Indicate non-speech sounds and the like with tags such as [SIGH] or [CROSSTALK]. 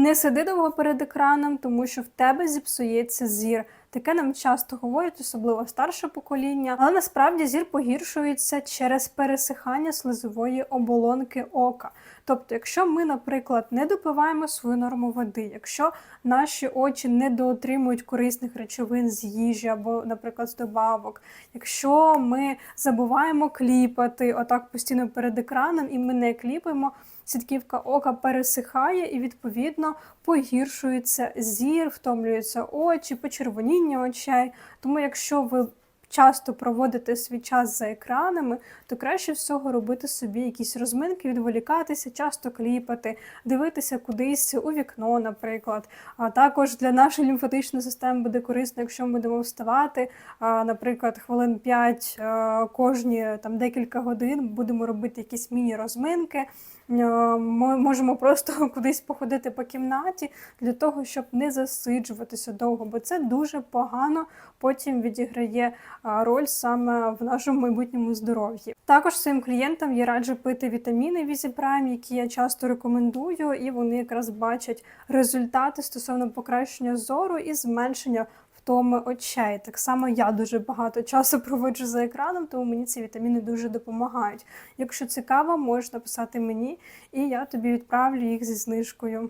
Не сиди довго перед екраном, тому що в тебе зіпсується зір. Таке нам часто говорять, особливо старше покоління. Але насправді зір погіршується через пересихання слизової оболонки ока. Тобто, якщо ми, наприклад, не допиваємо свою норму води, якщо наші очі не доотримують корисних речовин з їжі або, наприклад, з добавок, якщо ми забуваємо кліпати отак постійно перед екраном і ми не кліпаємо, сітківка ока пересихає і відповідно погіршується зір, втомлюються очі, почервоніння очей. Тому, якщо ви часто проводите свій час за екранами, то краще всього робити собі якісь розминки, відволікатися, часто кліпати, дивитися кудись у вікно, наприклад. А також для нашої лімфатичної системи буде корисно, якщо ми будемо вставати, наприклад, хвилин 5 а, кожні там декілька годин будемо робити якісь міні-розминки. Ми можемо просто [LAUGHS] кудись походити по кімнаті для того, щоб не засиджуватися довго, бо це дуже погано потім відіграє роль саме в нашому майбутньому здоров'ї. Також своїм клієнтам я раджу пити вітаміни Візіпрайм, які я часто рекомендую, і вони якраз бачать результати стосовно покращення зору і зменшення втоми очей. Так само я дуже багато часу проводжу за екраном, тому мені ці вітаміни дуже допомагають. Якщо цікаво, можеш написати мені, і я тобі відправлю їх зі знижкою.